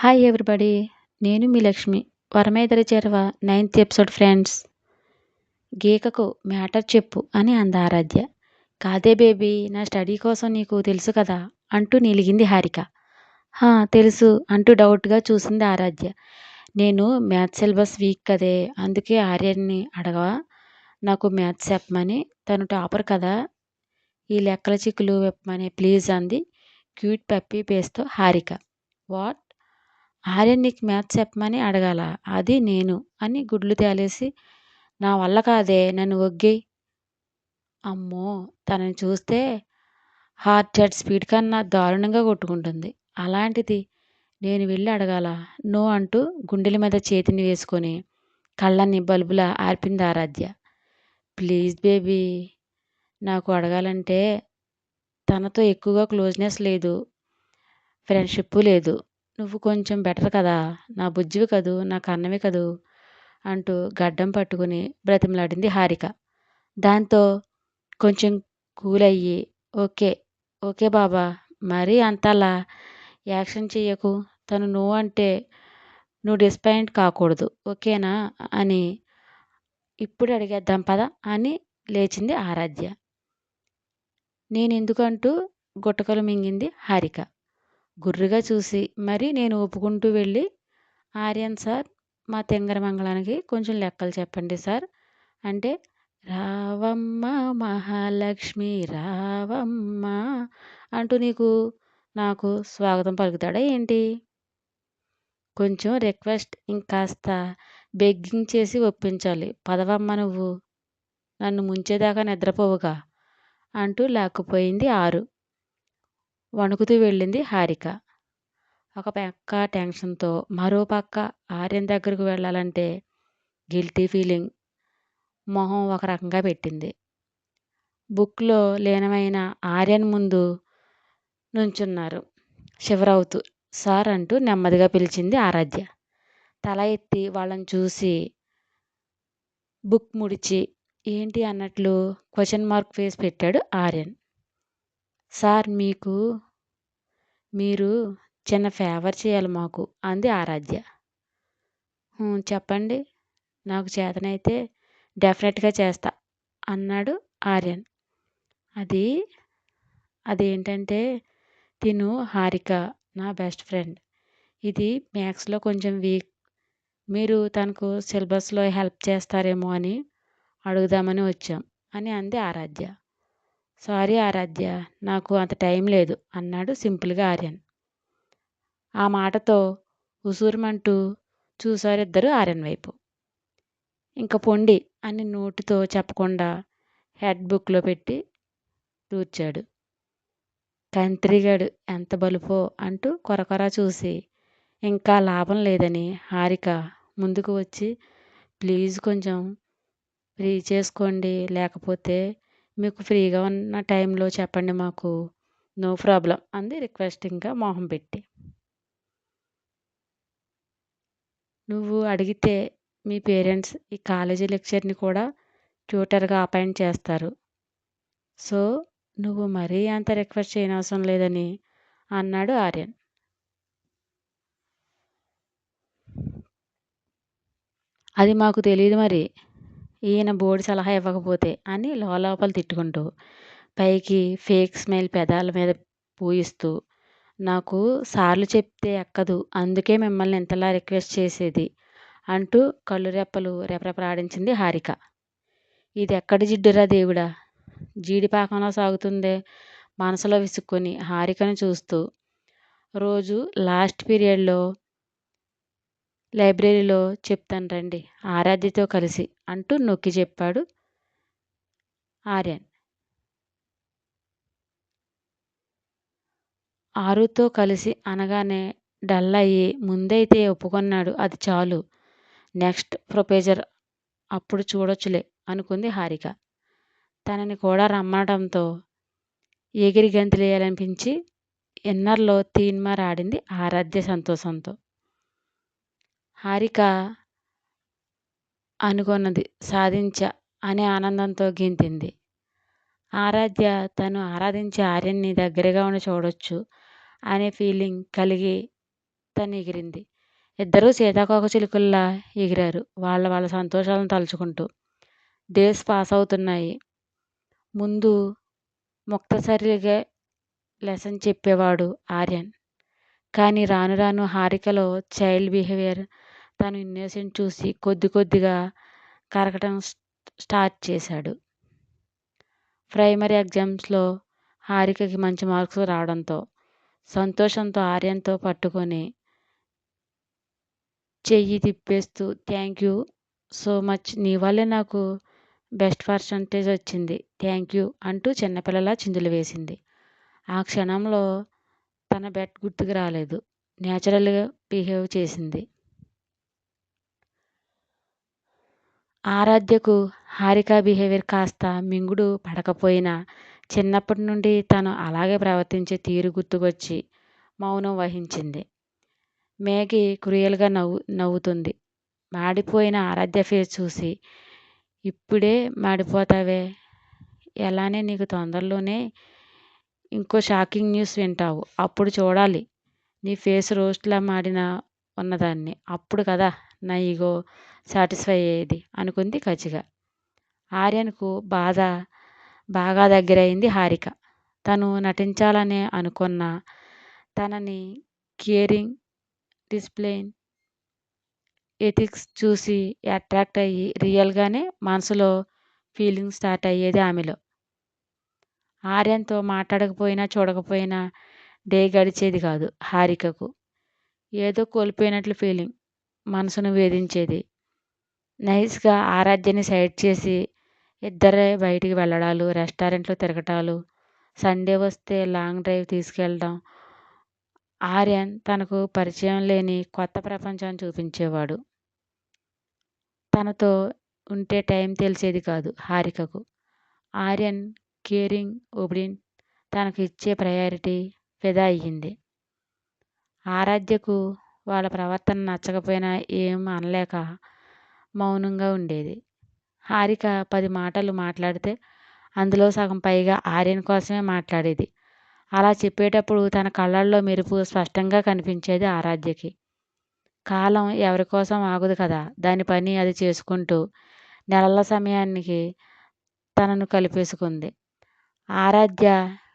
Hi everybody నేను మీ లక్ష్మి. వరమేదరి చేరవ నైన్త్ ఎపిసోడ్ ఫ్రెండ్స్ గీకకు మ్యాటర్ చెప్పు అని అంది ఆరాధ్య. కాదే బేబీ నా స్టడీ కోసం నీకు తెలుసు కదా అంటూ నిలిగింది హారిక. "హా, తెలుసు అంటూ డౌట్గా చూసింది ఆరాధ్య. నేను మ్యాథ్స్ సిలబస్ వీక్ కదే అందుకే ఆర్యన్ని అడగవా? నాకు మ్యాథ్స్ చెప్పమని. తను టాపర్ కదా. ఈ లెక్కల చిక్కులు చెప్పమని ప్లీజ్ అంది క్యూట్ పప్పీ పేస్తో హారిక. వాట్ ఆర్యన్ నీకు మ్యాథ్స్ చెప్పమని అడగాల. అది నేను అని గుడ్లు తేలేసి నా వల్ల కాదే నన్ను ఒగ్గేయ్. అమ్మో తనని చూస్తే హార్ట్ హెడ్ స్పీడ్ కన్నా దారుణంగా కొట్టుకుంటుంది. అలాంటిది నేను వెళ్ళి అడగాల. నో అంటూ గుండెల మీద చేతిని వేసుకొని కళ్ళని బల్బులా ఆర్పింది ఆరాధ్య. ప్లీజ్ బేబీ నాకు అడగాలంటే తనతో ఎక్కువగా క్లోజ్నెస్ లేదు ఫ్రెండ్షిప్ లేదు. నువ్వు కొంచెం బెటర్ కదా నా బుజ్జివి కదూ నా కన్నవి కదూ అంటూ గడ్డం పట్టుకుని బ్రతిమలాడింది హారిక. దాంతో కొంచెం కూల్ అయ్యి ఓకే ఓకే బాబా మరీ అంతలా యాక్షన్ చెయ్యకు తను నువ్వు అంటే నువ్వు డిస్పాయింట్ కాకూడదు ఓకేనా అని ఇప్పుడు అడిగేద్దాం పద అని లేచింది ఆరాధ్య. నేను ఎందుకంటూ గుట్టకలు మింగింది హారిక. గుర్రుగా చూసి మరి నేను ఒప్పుకుంటూ వెళ్ళి ఆర్యన్ సార్ మా తెంగర మంగళానికి కొంచెం లెక్కలు చెప్పండి సార్. అంటే రావమ్మ మహాలక్ష్మి రావమ్మ అంటూ నీకు నాకు స్వాగతం పలుకుతాడా ఏంటి? కొంచెం రిక్వెస్ట్ ఇంకాస్త బెగ్గింగ్ చేసి ఒప్పించాలి. పదవమ్మ నువ్వు నన్ను ముంచేదాకా నిద్రపోవుగా అంటూ లాక్కుపోయింది ఆరు. వణుకుతూ వెళ్ళింది హారిక. ఒక పక్క టెన్షన్తో మరో పక్క ఆర్యన్ దగ్గరకు వెళ్ళాలంటే గిల్టీ ఫీలింగ్ మొహం ఒక రకంగా పెట్టింది. బుక్లో లీనమైన ఆర్యన్ ముందు నుంచున్నారు. శివరావుతూ సార్ అంటూ నెమ్మదిగా పిలిచింది ఆరాధ్య. తల ఎత్తి వాళ్ళని చూసి బుక్ ముడిచి ఏంటి అన్నట్లు క్వశ్చన్ మార్క్ ఫేస్ పెట్టాడు ఆర్యన్. సార్ మీకు మీరు చిన్న ఫేవర్ చేయాలి మాకు అంది ఆరాధ్య. చెప్పండి. నాకు చేతనైతే డెఫినెట్గా చేస్తా అన్నాడు ఆర్యన్. అది అదేంటంటే తిను హారిక నా బెస్ట్ ఫ్రెండ్ ఇది మ్యాథ్స్లో కొంచెం వీక్ మీరు తనకు సిలబస్లో హెల్ప్ చేస్తారేమో అని అడుగుదామని వచ్చాం అని అంది ఆరాధ్య. సారీ ఆరాధ్య నాకు అంత టైం లేదు అన్నాడు సింపుల్గా ఆర్యన్. ఆ మాటతో ఉసూరుమంటూ చూసారిద్దరు ఆర్యన్ వైపు. ఇంక పొండి అని నోటితో చెప్పకుండా హెడ్ బుక్లో పెట్టి దూర్చాడు. కంత్రిగాడు ఎంత బలుపో అంటూ కొరకొర చూసి ఇంకా లాభం లేదని హారిక ముందుకు వచ్చి ప్లీజ్ కొంచెం ఫ్రీ చేసుకోండి లేకపోతే మీకు ఫ్రీగా ఉన్న టైంలో చెప్పండి మాకు. No problem. అంది రిక్వెస్టింగ్గా మొహం పెట్టి. నువ్వు అడిగితే మీ పేరెంట్స్ ఈ కాలేజీ లెక్చర్ని కూడా ట్యూటర్గా అపాయింట్ చేస్తారు. సో నువ్వు మరీ అంత రిక్వెస్ట్ చేయనవసరం లేదని అన్నాడు ఆర్యన్. అది మాకు తెలియదు మరి. ఈయన బోర్డు సలహా ఇవ్వకపోతే అని లోపల తిట్టుకుంటూ పైకి ఫేక్ స్మైల్ పెదాల మీద పూయిస్తూ నాకు సార్లు చెప్తే ఎక్కదు అందుకే మిమ్మల్ని ఇంతలా రిక్వెస్ట్ చేసేది అంటూ కళ్ళు రెప్పలు రెపరెపరాడించింది హారిక. ఇది ఎక్కడి జిడ్డురా దేవుడా? జీడిపాకంలో సాగుతుందే? మనసులో విసుక్కొని హారికను చూస్తూ రోజు లాస్ట్ పీరియడ్లో లైబ్రరీలో చెప్తాను రండి ఆరాధ్యతో కలిసి. అంటూ నొక్కి చెప్పాడు ఆర్యన్. ఆరుతో కలిసి అనగానే డల్ అయ్యి ముందైతే ఒప్పుకున్నాడు అది చాలు. నెక్స్ట్ ప్రొపేజర్ అప్పుడు చూడొచ్చులే అనుకుంది హారిక. తనని కూడా రమ్మనడంతో ఎగిరి గంతులేయాలనిపించి ఇన్నర్లో తీన్మారాడింది ఆరాధ్య సంతోషంతో. హారిక అనుకున్నది సాధించ అనే ఆనందంతో గెంతింది. ఆరాధ్య తను ఆరాధించే ఆర్యన్ని దగ్గరగా ఉండి చూడొచ్చు అనే ఫీలింగ్ కలిగి తను ఎగిరింది. ఇద్దరూ సీతాకోకచిలుకల్లా ఎగిరారు. వాళ్ళ వాళ్ళ సంతోషాలను తలుచుకుంటూ. డేస్ పాస్ అవుతున్నాయి. ముందు ముక్తసరిగా లెసన్ చెప్పేవాడు ఆర్యన్. కానీ రాను రాను హారికలో చైల్డ్ బిహేవియర్ తను ఇన్నోసెంట్ చూసి కొద్ది కొద్దిగా కరగటం స్టార్ట్ చేశాడు. ప్రైమరీ ఎగ్జామ్స్లో హారికకి మంచి మార్క్స్ రావడంతో సంతోషంతో ఆర్యంతో పట్టుకొని చెయ్యి తిప్పేస్తూ థ్యాంక్ యూ సో మచ్ నీ వల్లే నాకు బెస్ట్ పర్సంటేజ్ వచ్చింది. థ్యాంక్ యూ అంటూ చిన్నపిల్లలా చిందులు వేసింది. ఆ క్షణంలో తన బెట్ గుర్తుకు రాలేదు. న్యాచురల్గా బిహేవ్ చేసింది. ఆరాధ్యకు హారిక బిహేవియర్ కాస్త మింగుడు పడకపోయినా చిన్నప్పటి నుండి తను అలాగే ప్రవర్తించే తీరు గుర్తుకొచ్చి మౌనం వహించింది. మేఘి క్రూయల్గా నవ్వు నవ్వుతుంది. మాడిపోయిన ఆరాధ్య ఫేస్ చూసి ఇప్పుడే మాడిపోతావే. ఎలానే నీకు తొందరలోనే ఇంకో షాకింగ్ న్యూస్ వింటావు. అప్పుడు చూడాలి. నీ ఫేస్ రోస్ట్లా మాడిన ఉన్నదాన్ని. అప్పుడు కదా నా ఈగో సాటిస్ఫై అయ్యేది అనుకుంది కచిగా ఆర్యన్కు బాధ బాగా దగ్గరైంది హారిక. తను నటించాలని అనుకున్న తనని కేరింగ్ డిస్ప్లేన్ ఎథిక్స్ చూసి అట్రాక్ట్ అయ్యి రియల్గానే మనసులో ఫీలింగ్ స్టార్ట్ అయ్యేది ఆమెలో. ఆర్యన్తో మాట్లాడకపోయినా చూడకపోయినా డే గడిచేది కాదు హారికకు. ఏదో కోల్పోయినట్లు ఫీలింగ్ మనసును వేధించేది. నైస్గా ఆరాధ్యని సైడ్ చేసి ఇద్దరే బయటికి వెళ్ళడాలు రెస్టారెంట్లో తిరగటాలు సండే వస్తే లాంగ్ డ్రైవ్ తీసుకెళ్ళడం. ఆర్యన్ తనకు పరిచయం లేని కొత్త ప్రపంచాన్ని చూపించేవాడు. తనతో ఉంటే టైం తెలిసేది కాదు హారికకు. ఆర్యన్ కేరింగ్ ఒబిడిన్ తనకు ఇచ్చే ప్రయారిటీ ఫిదా అయ్యింది. ఆరాధ్యకు వాళ్ళ ప్రవర్తన నచ్చకపోయినా ఏం అనలేక మౌనంగా ఉండేది. హారిక పది మాటలు మాట్లాడితే అందులో సగం పైగా ఆర్యన్ కోసమే మాట్లాడేది. అలా చెప్పేటప్పుడు తన కళ్ళల్లో మెరుపు స్పష్టంగా కనిపించేది ఆరాధ్యకి. కాలం ఎవరి కోసం ఆగదు కదా దాని పని అది చేసుకుంటూ నెలల సమయానికి తనను కలిపేసుకుంది. ఆరాధ్య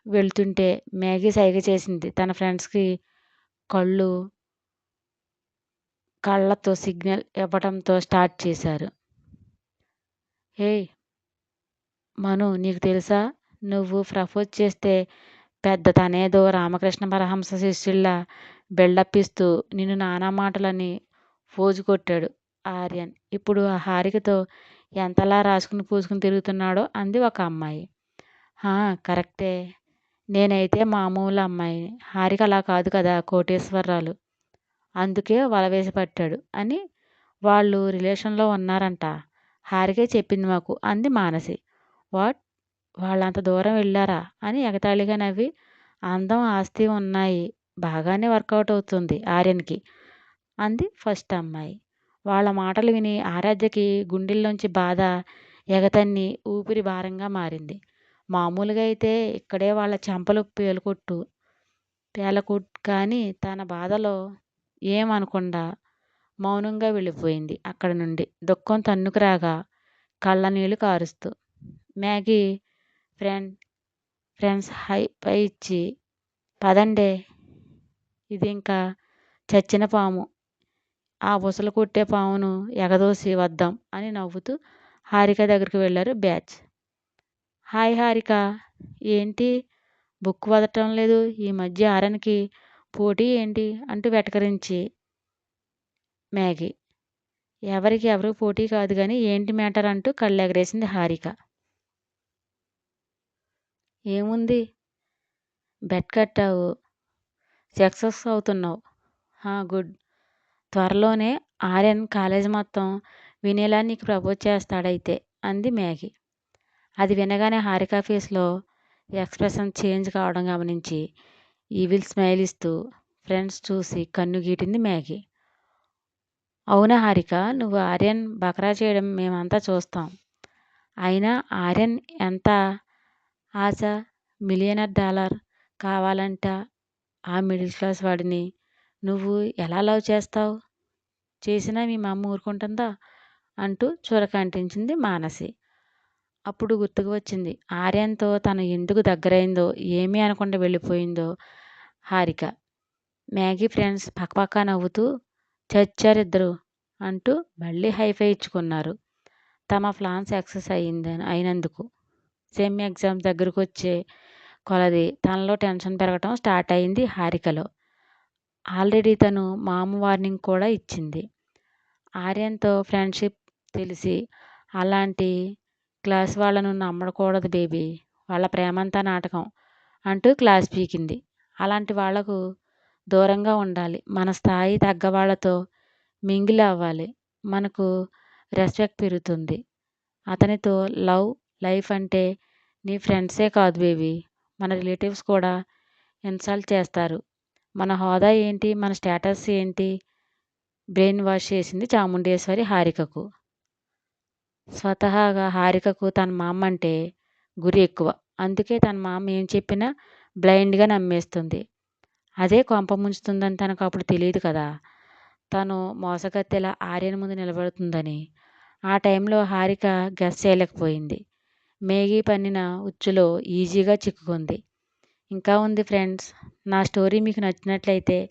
వెళ్తుంటే మ్యాగీ సైగ చేసింది. తన ఫ్రెండ్స్కి కళ్ళు కళ్ళతో సిగ్నల్ ఇవ్వడంతో స్టార్ట్ చేశారు. హే మను నీకు తెలుసా? నువ్వు ప్రపోజ్ చేస్తే పెద్ద తనేదో రామకృష్ణ పరహంస శిష్యుల్లా బిల్డప్ ఇస్తూ నిన్ను నానా మాటలని ఫోజు కొట్టాడు ఆర్యన్. ఇప్పుడు ఆ హారికతో ఎంతలా రాసుకుని పూసుకుని తిరుగుతున్నాడో అంది ఒక అమ్మాయి. కరెక్టే. నేనైతే మామూలు అమ్మాయిని. హారిక అలా కాదు కదా కోటేశ్వరరాలు. అందుకే వల వేసి పట్టాడు అని వాళ్ళు రిలేషన్లో ఉన్నారంట. హారికే చెప్పింది మాకు అంది మానసి. వాట్? వాళ్ళంత దూరం వెళ్ళారా? అని ఎగతాళిగా నవ్వి అందం ఆస్తి ఉన్నాయి. బాగానే వర్కౌట్ అవుతుంది ఆర్యన్కి అంది ఫస్ట్ అమ్మాయి. వాళ్ళ మాటలు విని ఆరాధ్యకి గుండెల్లోంచి బాధ ఎగతన్ని ఊపిరి భారంగా మారింది. మామూలుగా అయితే ఇక్కడే వాళ్ళ చెంపలు పేలకొట్టు పేలకొట్టు కానీ తన బాధలో ఏమనకుండా మౌనంగా వెళ్ళిపోయింది అక్కడ నుండి. దుఃఖం తన్నుకు రాగా కళ్ళ నీళ్ళు కారుస్తూ Maggie friend friends high five ఇచ్చి పదండే. ఇది ఇంకా చచ్చిన పాము. ఆ బుసలు కొట్టే పామును ఎగదోసి వద్దాం అని నవ్వుతూ హారిక దగ్గరికి వెళ్ళారు బ్యాచ్. హాయ్ హారిక ఏంటి? బుక్ వదటం లేదు. ఈ మధ్య ఆరన్కి పోటీ ఏంటి? అంటూ వెటకరించి మ్యాగీ. ఎవరికి ఎవరు పోటీ కాదు కానీ ఏంటి మ్యాటర్ అంటూ కళ్ళెగరేసింది హారిక. ఏముంది? బెట్ కట్టావు. సక్సెస్ అవుతున్నావు. గుడ్. త్వరలోనే ఆర్యన్ కాలేజ్ మొత్తం వినేలా నీకు ప్రపోజ్ చేస్తాడైతే అంది మ్యాగీ. అది వినగానే హారిక ఫేస్లో ఎక్స్ప్రెషన్ చేంజ్ కావడం గమనించి ఈవిల్ స్మైల్ ఇస్తూ ఫ్రెండ్స్ చూసి కన్ను గీటింది మ్యాగీ. అవునా హారిక నువ్వు ఆర్యన్ బకరా చేయడం మేమంతా చూస్తాం. అయినా ఆర్యన్ ఎంత ఆశ మిలియనర్ డాలర్ కావాలంట ఆ మిడిల్ క్లాస్ వాడిని. నువ్వు ఎలా లవ్ చేస్తావు? చేసినా మీ మా ఊరుకుంటుందా? అంటూ చూరకంటించింది మానసి. అప్పుడు గుర్తుకు వచ్చింది ఆర్యన్తో తను ఎందుకు దగ్గరైందో ఏమీ అనకుండా వెళ్ళిపోయిందో హారిక. మ్యాగీ ఫ్రెండ్స్ పక్కపక్క నవ్వుతూ చచ్చారు ఇద్దరు అంటూ మళ్ళీ హైఫై ఇచ్చుకున్నారు. తమ ప్లాన్ సక్సెస్ అయ్యిందని అయినందుకు. సెమ్ ఎగ్జామ్ దగ్గరకు వచ్చే కొలది తనలో టెన్షన్ పెరగటం స్టార్ట్ అయింది హారికలో. ఆల్రెడీ తను మామ వార్నింగ్ కూడా ఇచ్చింది. ఆర్యన్తో ఫ్రెండ్షిప్ తెలిసి అలాంటి క్లాస్ వాళ్ళను నమ్మకూడదు బేబీ వాళ్ళ ప్రేమంతా నాటకం అంటూ క్లాస్ పీకింది. అలాంటి వాళ్ళకు దూరంగా ఉండాలి. మన స్థాయి తగ్గ వాళ్ళతో మింగిల్ అవ్వాలి. మనకు రెస్పెక్ట్ పెరుగుతుంది. అతనితో లవ్ లైఫ్ అంటే నీ ఫ్రెండ్సే కాదు బేబీ. మన రిలేటివ్స్ కూడా ఇన్సల్ట్ చేస్తారు. మన హోదా ఏంటి? మన స్టేటస్ ఏంటి? బ్రెయిన్ వాష్ చేసింది చాముండేశ్వరి హారికకు. స్వతహాగా హారికకు తన మామ అంటే గురి ఎక్కువ. అందుకే తన మామ ఏం చెప్పినా బ్లైండ్గా నమ్మేస్తుంది. అదే కొంప ముంచుతుందని తనకు అప్పుడు తెలియదు కదా. తను మోసగత్తెలా ఆర్యన్ ముందు నిలబడుతుందని. ఆ టైంలో హారిక గెస్ చేయలేకపోయింది. మేఘీ పన్నిన ఉచ్చులో ఈజీగా చిక్కుకుంది. ఇంకా ఉంది ఫ్రెండ్స్ నా స్టోరీ మీకు నచ్చినట్లయితే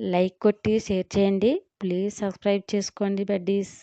లైక్ కొట్టి షేర్ చేయండి. ప్లీజ్ సబ్స్క్రైబ్ చేసుకోండి బడ్డీస్.